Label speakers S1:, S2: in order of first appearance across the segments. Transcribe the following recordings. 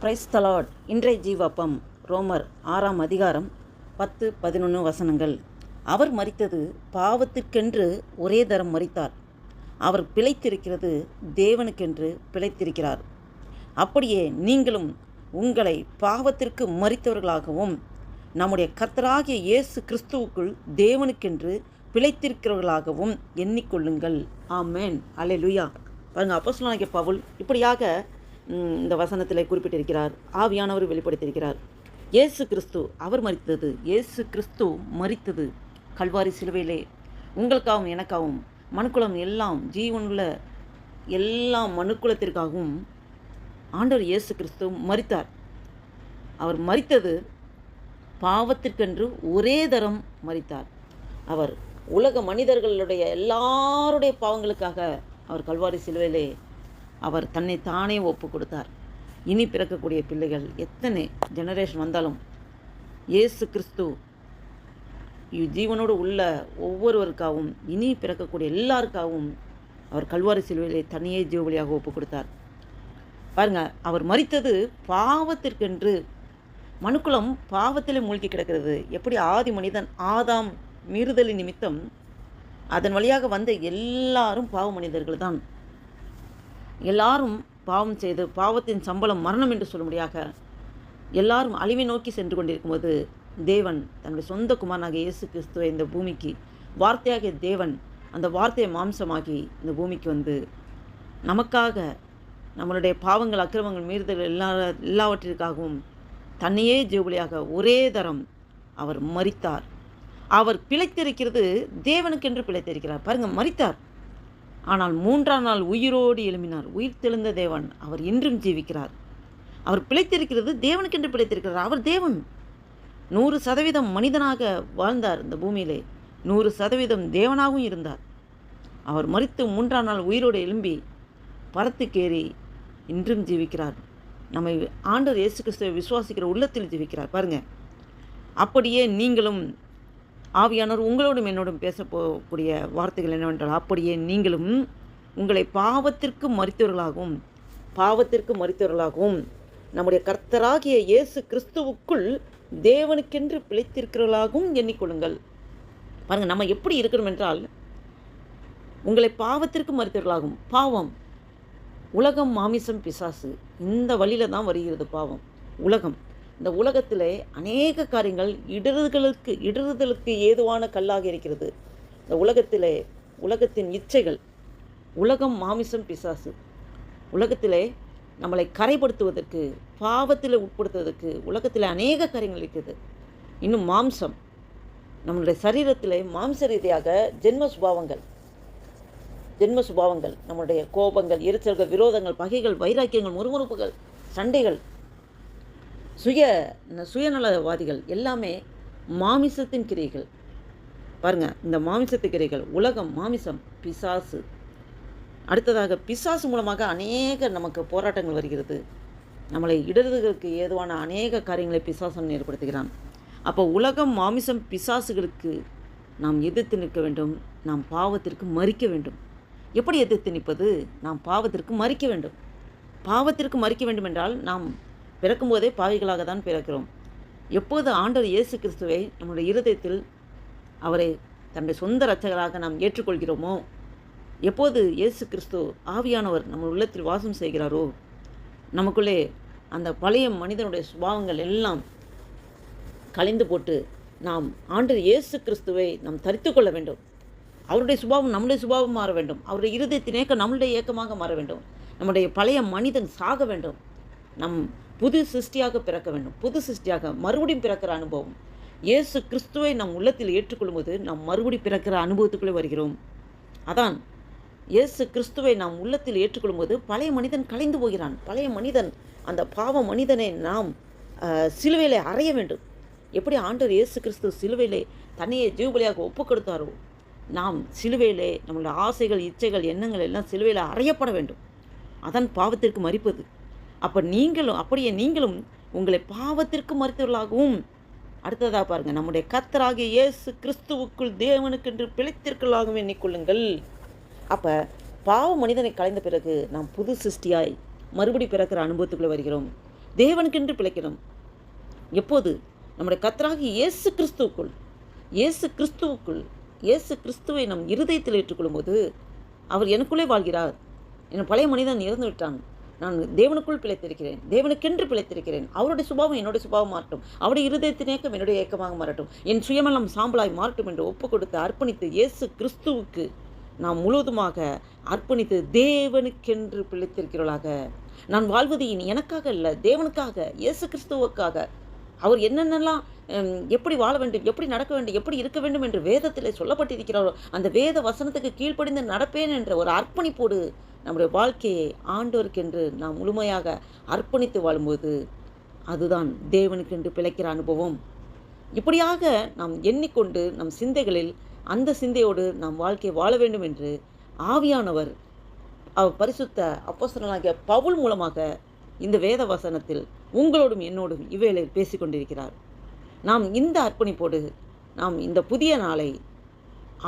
S1: Price தலாட் இன்றைய ஜீவப்பம் ரோமர் ஆறாம் அதிகாரம் பத்து பதினொன்று வசனங்கள். அவர் மறித்தது பாவத்திற்கென்று ஒரே தரம் மறித்தார் அவர் பிழைத்திருக்கிறது தேவனுக்கென்று பிழைத்திருக்கிறார். அப்படியே நீங்களும் உங்களை பாவத்திற்கு மறித்தவர்களாகவும் நம்முடைய கர்த்தராகிய இயேசு கிறிஸ்துவுக்குள் தேவனுக்கென்று பிழைத்திருக்கிறவர்களாகவும் எண்ணிக்கொள்ளுங்கள். ஆமேன். அல்லேலூயா பாருங்க அப்போஸ்தலனாகிய பவுல் இப்படியாக இந்த வசனத்தில் குறிப்பிட்டிருக்கிறார். ஆவியானவர் வெளிப்படுத்தியிருக்கிறார். இயேசு கிறிஸ்து அவர் மறித்தது இயேசு கிறிஸ்து மறித்தது கல்வாரி சிலுவையிலே உங்களுக்காகவும் எனக்காகவும் மனுக்குலம் எல்லாம் ஜீவனுள்ள எல்லா மனுக்குலத்திற்காகவும் ஆண்டவர் இயேசு கிறிஸ்து மறித்தார் அவர் மறித்தது பாவத்திற்கென்று ஒரே தரம் மறித்தார் அவர் உலக மனிதர்களுடைய எல்லாருடைய பாவங்களுக்காக அவர் கல்வாரி சிலுவையிலே அவர் தன்னை தானே ஒப்பு கொடுத்தார். இனி பிறக்கக்கூடிய பிள்ளைகள் எத்தனை ஜெனரேஷன் வந்தாலும் இயேசு கிறிஸ்து ஜீவனோடு உள்ள ஒவ்வொருவருக்காகவும் இனி பிறக்கக்கூடிய எல்லாருக்காகவும் அவர் கல்வாரி சிலுவையிலே தனியே ஜீவலியாக ஒப்பு கொடுத்தார். பாருங்க அவர் மறித்தது பாவத்திற்கென்று மனுக்குளம் பாவத்திலே மூழ்கி கிடக்கிறது. எப்படி ஆதி மனிதன் ஆதாம் மீறுதலின் நிமித்தம் அதன் வழியாக வந்த எல்லாரும் பாவ மனிதர்கள் தான் எல்லாரும் பாவம் செய்து பாவத்தின் சம்பளம் மரணம் என்று சொல்லும்படியாக எல்லாரும் அழிவை நோக்கி சென்று கொண்டிருக்கும்போது தேவன் தன்னுடைய சொந்த குமாரனாக இயேசு கிறிஸ்துவை இந்த பூமிக்கு வார்த்தையாகிய தேவன் அந்த வார்த்தையை மாம்சமாகி இந்த பூமிக்கு வந்து நமக்காக நம்மளுடைய பாவங்கள் அக்கிரமங்கள் மீறுதல் எல்லா எல்லாவற்றிற்காகவும் தன்னையே ஜீவலியாக ஒரே தரம் அவர் மறித்தார் அவர் பிழைத்திருக்கிறது தேவனுக்கென்று பிழைத்திருக்கிறார். பாருங்க மறித்தார் ஆனால் மூன்றாம் நாள் உயிரோடு எழும்பினார். உயிர் தெழுந்த தேவன் அவர் இன்றும் ஜீவிக்கிறார். அவர் பிழைத்திருக்கிறது தேவனுக்கென்று பிழைத்திருக்கிறார். அவர் தேவன். நூறு சதவீதம் மனிதனாக வாழ்ந்தார் இந்த பூமியிலே. நூறு சதவீதம் தேவனாகவும் இருந்தார். அவர் மறித்து மூன்றாம் நாள் உயிரோடு எழும்பி பரத்துக்கேறி இன்றும் ஜீவிக்கிறார். நம்மை ஆண்டர் இயேசு கிறிஸ்துவை விசுவாசிக்கிற உள்ளத்தில் ஜீவிக்கிறார். பாருங்கள் அப்படியே நீங்களும் ஆவியானவர் உங்களோடும் என்னோடும் பேச போகக்கூடிய வார்த்தைகள் என்னவென்றால் அப்படியே நீங்களும் உங்களை பாவத்திற்கு மறித்தவர்களாகவும் பாவத்திற்கு மறித்தவர்களாகவும் நம்முடைய கர்த்தராகிய இயேசு கிறிஸ்துவுக்குள் தேவனுக்கென்று பிழைத்திருக்கிறவர்களாகவும் எண்ணிக்கொள்ளுங்கள். பாருங்கள் நம்ம எப்படி இருக்கிறோம் என்றால் உங்களை பாவத்திற்கு மறுத்தவர்களாகும். பாவம். உலகம் மாமிசம் பிசாசு. இந்த வழியில தான் வருகிறது பாவம். உலகம். இந்த உலகத்திலே அநேக காரியங்கள் இடறுதலுக்கு இடறுதலுக்கு ஏதுவான கல்லாக இருக்கிறது. இந்த உலகத்திலே உலகத்தின் இச்சைகள் உலகம் மாமிசம் பிசாசு. உலகத்திலே நம்மளை கரைப்படுத்துவதற்கு பாவத்தில் உட்படுத்துவதற்கு உலகத்தில் அநேக காரியங்கள் இருக்குது இன்னும் மாம்சம். நம்மளுடைய சரீரத்தில் மாம்ச ரீதியாக ஜென்ம சுபாவங்கள் ஜென்ம சுபாவங்கள் நம்முடைய கோபங்கள் எரிச்சல்கள் விரோதங்கள் பகைகள் வைராக்கியங்கள் முறுமுறுப்புகள் சண்டைகள் சுய சுயநலவாதிகள் எல்லாமே மாமிசத்தின் கிரைகள். பாருங்கள் இந்த மாமிசத்து கிரைகள் உலகம் மாமிசம் பிசாசு. அடுத்ததாக பிசாசு மூலமாக அநேக நமக்கு போராட்டங்கள் வருகிறது. நம்மளை இடதுகளுக்கு ஏதுவான அநேக காரியங்களை பிசாசன் ஏற்படுத்துகிறான். அப்போ உலகம் மாமிசம் பிசாசுகளுக்கு நாம் எதிர்த்து நிற்க வேண்டும். நாம் பாவத்திற்கு மறிக்க வேண்டும். எப்படி எதிர்த்து நிற்பது? நாம் பாவத்திற்கு மறிக்க வேண்டும். பாவத்திற்கு மறிக்க வேண்டும் என்றால் நாம் பிறக்கும்போதே பாவிகளாக தான் பிறக்கிறோம். எப்போது ஆண்டவர் இயேசு கிறிஸ்துவை நம்முடைய இருதயத்தில் அவரை தன்னுடைய சொந்த இரட்சகராக நாம் ஏற்றுக்கொள்கிறோமோ? எப்போது இயேசு கிறிஸ்து ஆவியானவர் நம்ம உள்ளத்தில் வாசம் செய்கிறாரோ? நமக்குள்ளே அந்த பழைய மனிதனுடைய சுபாவங்கள் எல்லாம் கலைந்து போட்டு நாம் ஆண்டர் இயேசு கிறிஸ்துவை நாம் தரித்து கொள்ள வேண்டும். அவருடைய சுபாவம் நம்முடைய சுபாவம் மாற வேண்டும். அவருடைய இருதயத்தின் ஏக்கம் நம்முடைய ஏக்கமாக மாற வேண்டும். நம்முடைய பழைய மனிதன் சாக வேண்டும். நம் புது சிருஷ்டியாக பிறக்க வேண்டும். புது சிருஷ்டியாக மறுபடியும் பிறக்கிற அனுபவம். இயேசு கிறிஸ்துவை நம் உள்ளத்தில் ஏற்றுக்கொள்ளும்போது நாம் மறுபடி பிறக்கிற அனுபவத்துக்குள்ளே வருகிறோம். அதான் இயேசு கிறிஸ்துவை நாம் உள்ளத்தில் ஏற்றுக்கொள்ளும்போது பழைய மனிதன் கலைந்து போகிறான். பழைய மனிதன் அந்த பாவ மனிதனை நாம் சிலுவையில் சிலுவையிலே அறைய வேண்டும். எப்படி ஆண்டவர் இயேசு கிறிஸ்து சிலுவையிலே தன்னையே ஜீவபலியாக ஒப்பு கொடுத்தாரோ நாம் சிலுவையிலே நம்மளோட ஆசைகள் இச்சைகள் எண்ணங்கள் எல்லாம் சிலுவையில் அறையப்பட வேண்டும். அதன் பாவத்திற்கு மறிப்பது. அப்போ நீங்களும் அப்படியே நீங்களும் உங்களை பாவத்திற்கு மறுத்தவர்களாகவும் அடுத்ததாக பாருங்க நம்முடைய கத்தராகிய இயேசு கிறிஸ்துவுக்குள் தேவனுக்கென்று பிழைத்திருக்கலாகவும் எண்ணிக்கொள்ளுங்கள் அப்போ பாவ மனிதனை கலைந்த பிறகு நாம் புது சிருஷ்டியாய் மறுபடி பிறக்கிற அனுபவத்துக்குள்ளே வருகிறோம். தேவனுக்கென்று பிழைக்கிறோம். எப்போது? நம்முடைய கத்தராகி இயேசு கிறிஸ்துவுக்குள். இயேசு கிறிஸ்துவுக்குள் இயேசு கிறிஸ்துவை நம் இருதயத்தில் ஏற்றுக்கொள்ளும்போது அவர் எனக்குள்ளே வாழ்கிறார். என் பழைய மனிதன் இறந்து விட்டான் நான் தேவனுக்குள் பிழைத்திருக்கிறேன் தேவனுக்கென்று பிழைத்திருக்கிறேன். அவருடைய சுபாவம் என்னுடைய சுபாவம் மாறட்டும். அவருடைய இருதயத்தின் ஏக்கம் என்னுடைய ஏக்கமாக மாறட்டும். என் சுயமெல்லாம் சாம்பலாய் மாறட்டும் என்று ஒப்பு கொடுத்து அர்ப்பணித்து இயேசு கிறிஸ்துவுக்கு நாம் முழுவதுமாக அர்ப்பணித்து தேவனுக்கென்று பிழைத்திருக்கிறவளாக. நான் வாழ்வது இனி எனக்காக இல்லை தேவனுக்காக இயேசு கிறிஸ்துவுக்காக. அவர் என்னென்னலாம் எப்படி வாழ வேண்டும் எப்படி நடக்க வேண்டும் எப்படி இருக்க வேண்டும் என்று வேதத்தில் சொல்லப்பட்டிருக்கிறாரோ அந்த வேத வசனத்துக்கு கீழ்ப்படிந்து நடப்பேன் என்ற ஒரு அர்ப்பணிப்போடு நம்முடைய வாழ்க்கையை ஆண்டோருக்கென்று நாம் முழுமையாக அர்ப்பணித்து வாழும்போது அதுதான் தேவனுக்கென்று பிழைக்கிற அனுபவம். இப்படியாக நாம் எண்ணிக்கொண்டு நம் சிந்தைகளில் அந்த சிந்தையோடு நாம் வாழ்க்கை வாழ வேண்டும் என்று ஆவியானவர் அவர் பரிசுத்த அப்போசனாகிய பவுல் மூலமாக இந்த வேத வசனத்தில் உங்களோடும் என்னோடும் இவ்வேளையில் பேசிக்கொண்டிருக்கிறார். நாம் இந்த அர்ப்பணிப்போடு நாம் இந்த புதிய நாளை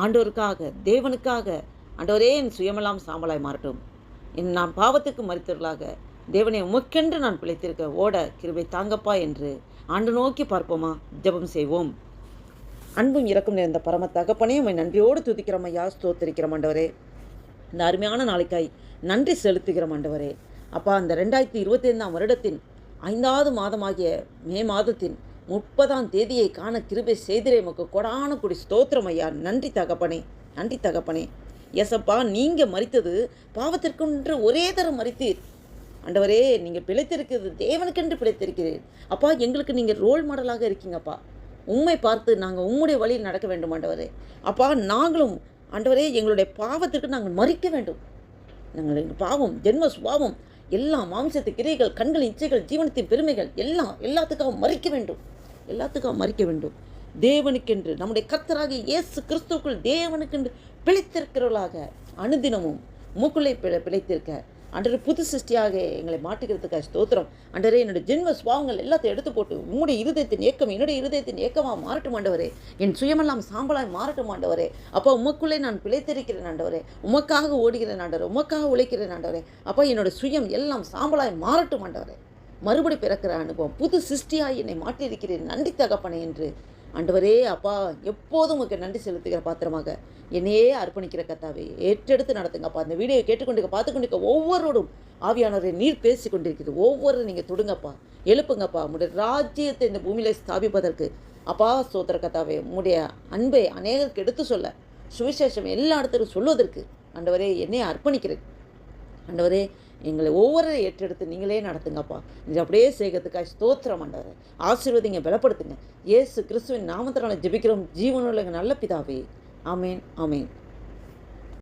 S1: ஆண்டோருக்காக தேவனுக்காக ஆண்டவரே என் சுயமெல்லாம் சாம்பலாய் மாறட்டும். என் நான் பாவத்துக்கு மறுத்தவர்களாக தேவனை உமக்கென்று நான் பிழைத்திருக்க ஓட கிருபை தாங்கப்பா என்று ஆண்டு நோக்கி பார்ப்போமா? ஜபம் செய்வோம். அன்பும் இறக்கும் நிறைந்த பரம தகப்பனையும் நன்றியோடு துதிக்கிறோம் ஐயா ஸ்தோத்திரிக்கிறோம் ஆண்டவரே. இந்த அருமையான நாளைக்காய் நன்றி செலுத்துகிறோம் ஆண்டவரே. அப்பா அந்த ரெண்டாயிரத்தி இருபத்தைந்தாம் வருடத்தின் ஐந்தாவது மாதமாகிய மே மாதத்தின் முப்பதாம் தேதியை காண கிருபை செய்திரே உமக்கு கொடான குடி ஸ்தோத்திரம் ஐயா. நன்றி தகப்பனே நன்றி தகப்பனே. எசப்பா நீங்கள் மறித்தது பாவத்திற்கென்று ஒரே தரம் மறித்தீர் ஆண்டவரே நீங்கள் பிழைத்திருக்கிறது தேவனுக்கென்று பிழைத்திருக்கிறீர். அப்பா எங்களுக்கு நீங்கள் ரோல் மாடலாக இருக்கீங்கப்பா. உண்மை பார்த்து நாங்கள் உம்முடைய வழியில் நடக்க வேண்டும் ஆண்டவரே. அப்பா நாங்களும் ஆண்டவரே எங்களுடைய பாவத்திற்கு நாங்கள் மறிக்க வேண்டும். நாங்கள் எங்கள் பாவம் ஜென்ம சுபாவம் எல்லா மாம்சத்து கிரைகள் கண்கள் இச்சைகள் ஜீவனத்தின் பெருமைகள் எல்லாம் எல்லாத்துக்காகவும் மறிக்க வேண்டும். எல்லாத்துக்காகவும் மறிக்க வேண்டும். தேவனுக்கென்று நம்முடைய கத்தராக இயேசு கிறிஸ்துவுக்குள் தேவனுக்கென்று பிழைத்திருக்கிறவர்களாக அனுதினமும் மூக்குள்ளே பிழை பிழைத்திருக்க அன்றரை புது சிருஷ்டியாக எங்களை மாட்டுகிறதுக்காக ஸ்தோத்திரம். அன்றரே என்னுடைய ஜென்ம சுவாவங்கள் எல்லாத்தையும் எடுத்து போட்டு உங்களுடைய இருதயத்தின் ஏக்கம் என்னுடைய இருதயத்தின் ஏக்கமாக மாறட்டும் ஆண்டவரே. என் சுயமெல்லாம் சாம்பலாய் மாறட்டும் ஆண்டவரே. அப்போ உமக்குள்ளே நான் பிழைத்திருக்கிறேன் ஆண்டவரே. உமக்காக ஓடுகிறேன் ஆண்டவரே. உமக்காக உழைக்கிறேன் ஆண்டவரே. அப்போ என்னோட சுயம் எல்லாம் சாம்பலாய் மாறட்டும் ஆண்டவரே. மறுபடி பிறக்கிற அனுபவம் புது சிருஷ்டியாய் என்னை மாற்றியிருக்கிறேன். நன்றி தகப்பனே என்று ஆண்டவரே அப்பா எப்போதும் உங்களுக்கு நன்றி செலுத்துகிற பாத்திரமாக என்னையே அர்ப்பணிக்கிற கத்தாவே ஏற்றெடுத்து நடத்துங்கப்பா அந்த வீடியோ கேட்டுக்கொண்டிருக்க பார்த்து கொண்டிருக்க ஒவ்வொருவரும் ஆவியானவரை நீர் பேசி கொண்டிருக்கிறது. ஒவ்வொரு நீங்கள் தொடுங்கப்பா எழுப்புங்கப்பா. உங்களுடைய ராஜ்யத்தை இந்த பூமியில ஸ்தாபிப்பதற்கு அப்பா சோத்திர கத்தாவே உங்களுடைய அன்பை அநேகருக்கு எடுத்து சொல்ல சுவிசேஷம் எல்லா இடத்துக்கும் சொல்வதற்கு ஆண்டவரே என்னையே அர்ப்பணிக்கிறேன் ஆண்டவரே எங்களை ஒவ்வொரு ஏற்றெடுத்து நீங்களே நடத்துங்கப்பா. இது அப்படியே செய்கிறதுக்காக ஸ்தோத்திரம் ஆண்டவரே ஆசீர்வதிங்க பலப்படுத்துங்க. ஏசு கிறிஸ்துவின் நாமத்தினால ஜெபிக்கிறோம். ஜீவனுள்ள எங்கள் நல்ல பிதாவே. ஆமேன் ஆமேன்.